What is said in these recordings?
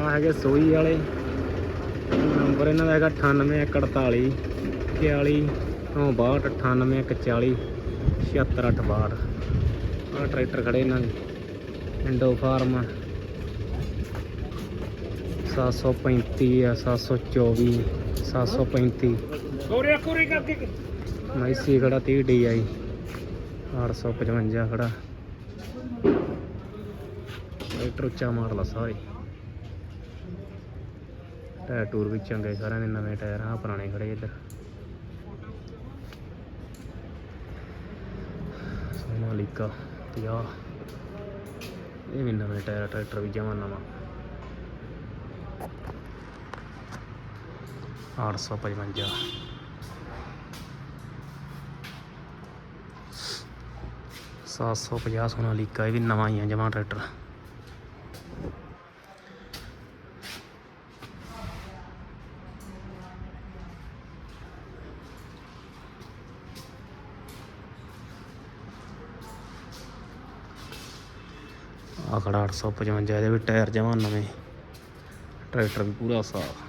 ਆ ਹੈਗੇ ਸੋਈ ਵਾਲੇ। ਨੰਬਰ ਇਹਨਾਂ ਦਾ ਹੈਗਾ 9848 41 62 98 76862 ਆ ਟਰੈਕਟਰ ਖੜੇ ਇਹਨਾਂ ਦੇ। ਇੰਡੋ ਫਾਰਮ 735 ਆ 724 735 ਕੋਰੇ ਕੋਰੇ ਕਰਕੇ ਮੈਸੀ ਖੜਾ 30 DI 855 ਖੜਾ। ਟਰੈਕਟਰ ਉੱਚਾ ਮਾਡਲ ਆ ਸਾਰੇ। ਟਾਇਰ ਟੂਰ ਵੀ ਚੰਗੇ ਸਾਰਿਆਂ ਦੇ, ਨਵੇਂ ਟਾਇਰ ਆ ਪੁਰਾਣੇ ਖੜੇ ਇੱਧਰ। ਸੋਨਾਲੀਕਾ 50 ਇਹ ਵੀ ਨਵੇਂ ਟਾਇਰ ਟਰੈਕਟਰ ਵੀ ਜਮਾ ਨਵਾਂ। 855 750 ਸੋਨਾਲੀਕਾ ਇਹ ਵੀ ਨਵਾਂ ਹੀ ਆ, ਜਮਾ ਟਰੈਕਟਰ। ਖੜਾ 855 ਇਹਦੇ ਵੀ ਟਾਇਰ ਜਮਾ ਨਵੇਂ। ਟਰੈਕਟਰ ਵੀ ਪੂਰਾ ਸਾਫ਼।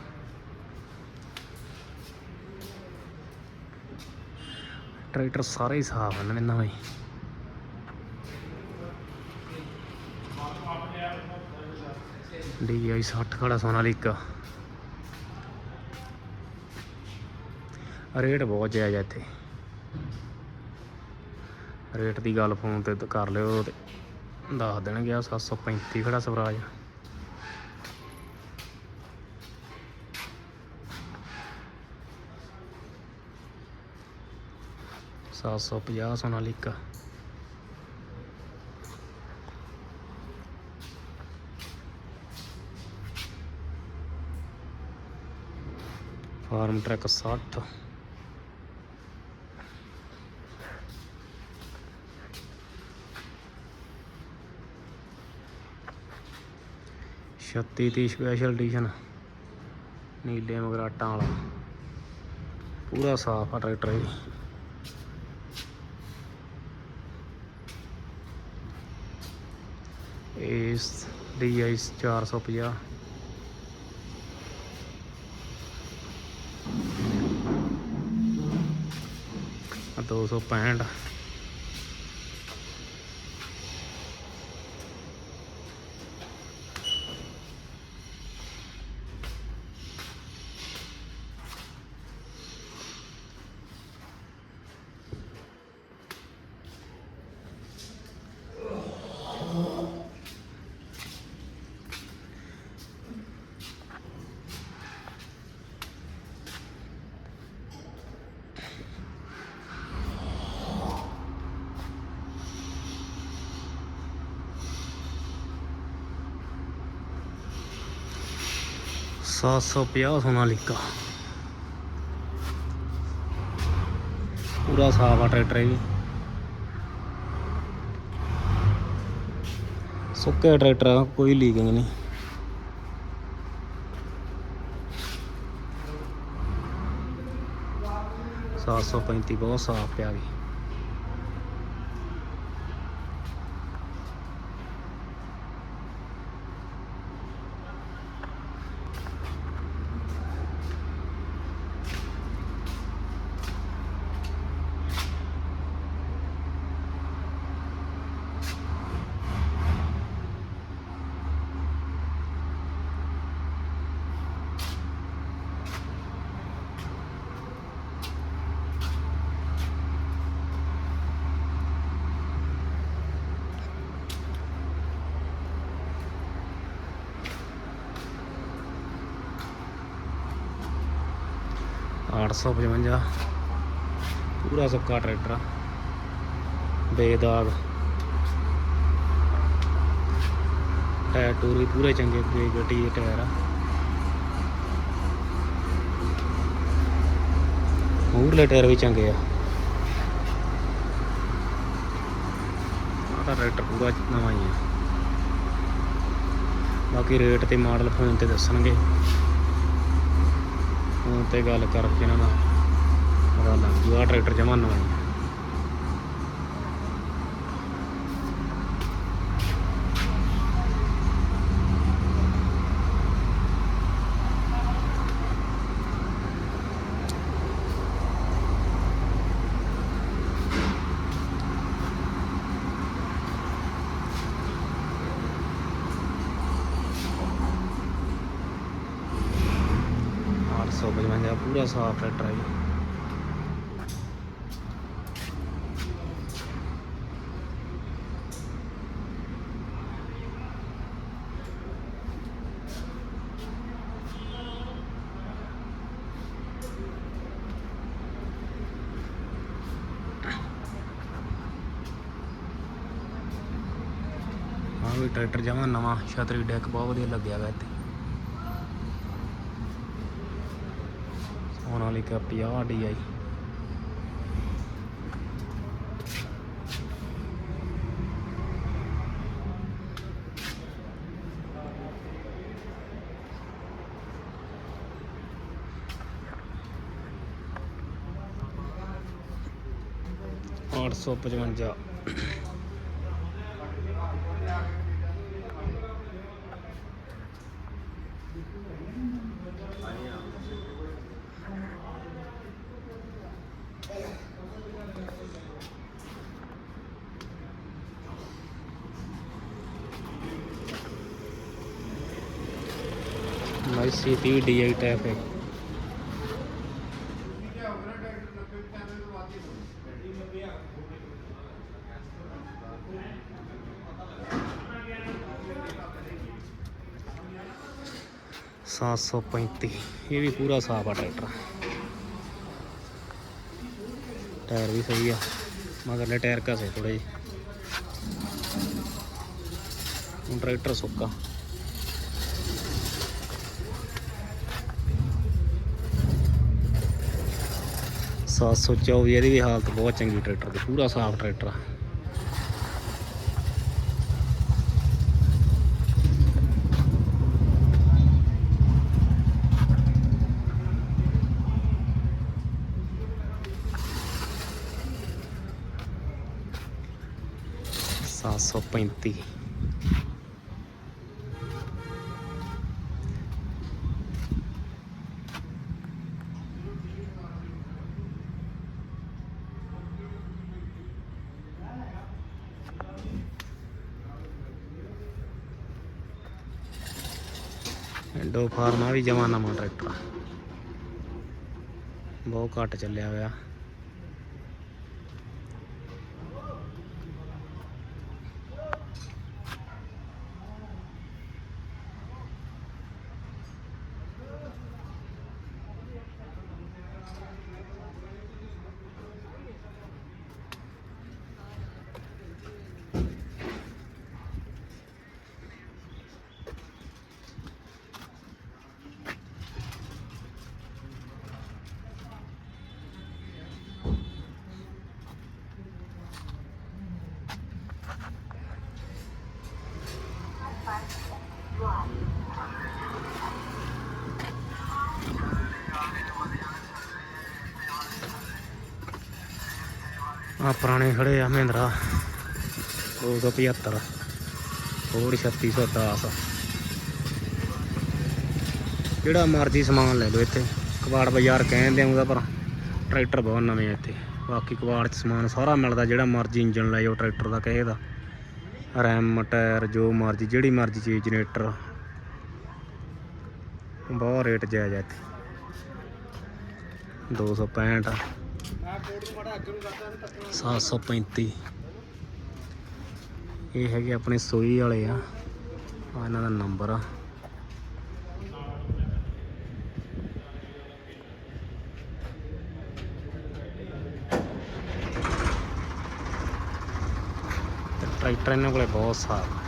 ਟਰੈਕਟਰ ਸਾਰੇ ਹੀ ਸਾਫ਼ ਹਨ ਇਹਨਾਂ ਨਵੇਂ। DI 60 ਖੜਾ ਸੋਨਾਲੀਕਾ ਰੇਟ ਬਹੁਤ ਜਾਇਜ਼ ਆ ਇੱਥੇ। ਰੇਟ ਦੀ ਗੱਲ ਫੋਨ ਤੇ ਕਰ ਲਿਓ ਤੇ ਦੱਸ ਦੇਣਗੇ ਆ 735 ਖੜਾ ਸਵਰਾਜ ਸੱਤ ਸੌ ਪੰਜਾਹ ਸੋਨਾਲੀਕਾ ਫਾਰਮ ਟਰੈਕ 60 ਛੱਤੀ 'ਤੇ ਸਪੈਸ਼ਲ ਐਡੀਸ਼ਨ ਨੀਲੇ ਮਗਰਾਟਾਂ ਵਾਲਾ। ਪੂਰਾ ਸਾਫ਼ ਆ ਟਰੈਕਟਰ ਇਹ। ਇਸ DI 450 ਆ 265 750 ਸੋਨਾਲੀਕਾ। ਪੂਰਾ ਸਾਫ਼ ਆ ਟਰੈਕਟਰ ਇਹ ਸੁੱਕੇ ਟਰੈਕਟਰ ਕੋਈ ਲੀਕਿੰਗ ਨਹੀਂ। ਸਾਤ ਸੌ ਪੈਂਤੀ, ਬਹੁਤ ਸਾਫ਼ ਪਿਆ ਗਈ 855 ਪੂਰਾ ਸੁੱਕਾ ਟਰੈਕਟਰ ਆ। ਬੇਦਾਗ। ਟਾਇਰ ਟੂਰ ਵੀ ਪੂਰੇ ਚੰਗੇ ਪੂਰੇ ਗੱਡੀ ਟਾਇਰ ਆ। ਮੂਰਲੇ ਟਾਇਰ ਵੀ ਚੰਗੇ ਆ। ਆਹ ਟਰੈਕਟਰ ਪੂਰਾ ਨਵਾਂ ਹੀ ਆ। ਬਾਕੀ ਰੇਟ ਤੇ ਮਾਡਲ ਫੋਨ ਤੇ ਦੱਸਣਗੇ। ਫੋਨ ਤੇ ਗੱਲ ਕਰਕੇ ਇਹਨਾਂ ਦਾ ਪਤਾ ਲੱਗ ਜੂ ਟਰੈਕਟਰ ਜਮਾ ਨਵਾਂ ਹੀ ਆ। 855 ਪੂਰਾ ਸਾਫ਼ ਟਰੈਕਟਰ ਹੈ ਜੀ ਹਾਂ ਵੀ ਟਰੈਕਟਰ ਜਮਾ ਨਵਾਂ, ਛਤਰੀ ਡੈਕ ਬਹੁਤ ਵਧੀਆ ਲੱਗਿਆ ਵਾ ਇੱਥੇ। ਸੋਨਾਲੀਕਾ 50 DI ਅੱਠ ਸੌ ਪਚਵੰਜਾ भाई C P D I tap है। 735 ਇਹ ਵੀ ਪੂਰਾ ਸਾਫ਼ ਆ ਟਰੈਕਟਰ। ਟਾਇਰ ਵੀ ਸਹੀ ਆ, ਮਗਰਲੇ ਟਾਇਰ ਘਸੇ ਥੋੜੇ ਜਿਹੇ। ਟਰੈਕਟਰ ਸੁੱਕਾ। ਸੱਤ ਸੌ ਚੌਵੀ, ਇਹਦੀ ਵੀ ਹਾਲਤ ਬਹੁਤ ਚੰਗੀ ਟਰੈਕਟਰ ਦੀ, ਪੂਰਾ ਸਾਫ਼ ਟਰੈਕਟਰ ਆ। ਸੱਤ ਸੌ ਪੈਂਤੀ। ਐਂਡੋ ਫਾਰਮਾ ਵੀ ਜਮਾ ਨਵਾਂ ਟਰੈਕਟਰ ਬਹੁਤ ਘੱਟ ਚੱਲਿਆ ਹੋਇਆ। ਆ ਪੁਰਾਣੇ ਖੜੇ ਆ ਮਹਿੰਦਰਾ। 275 ਹੋਰ 3610 ਜਿਹੜਾ ਮਰਜ਼ੀ ਸਮਾਨ ਲੈ ਲਓ ਇੱਥੇ। ਕਬਾੜ ਬਾਜ਼ਾਰ ਕਹਿੰਦੇ ਆਉਂਦਾ ਪਰ ਟਰੈਕਟਰ ਬਹੁਤ ਨਵੇਂ ਆ ਇੱਥੇ। ਬਾਕੀ ਕਬਾੜ 'ਚ ਸਮਾਨ ਸਾਰਾ ਮਿਲਦਾ, ਜਿਹੜਾ ਮਰਜ਼ੀ ਇੰਜਨ ਲੈ ਜਾਓ, ਟਰੈਕਟਰ ਦਾ ਕਹੇ ਦਾ। ਰੈਮ ਟਾਇਰ, ਜੋ ਮਰਜ਼ੀ, ਜਿਹੜੀ ਮਰਜ਼ੀ ਚੀਜ਼, ਜਨਰੇਟਰ। ਬਹੁਤ ਰੇਟ ਜਾਇਜ਼ ਆ ਇੱਥੇ। 265 735 ਇਹ ਹੈਗੇ ਆਪਣੇ ਸੋਈ ਵਾਲੇ ਆ। ਆ ਇਹਨਾਂ ਦਾ ਨੰਬਰ ਆ। ਟਰੈਕਟਰ ਇਹਨਾਂ ਕੋਲੇ ਬਹੁਤ ਸਾਫ਼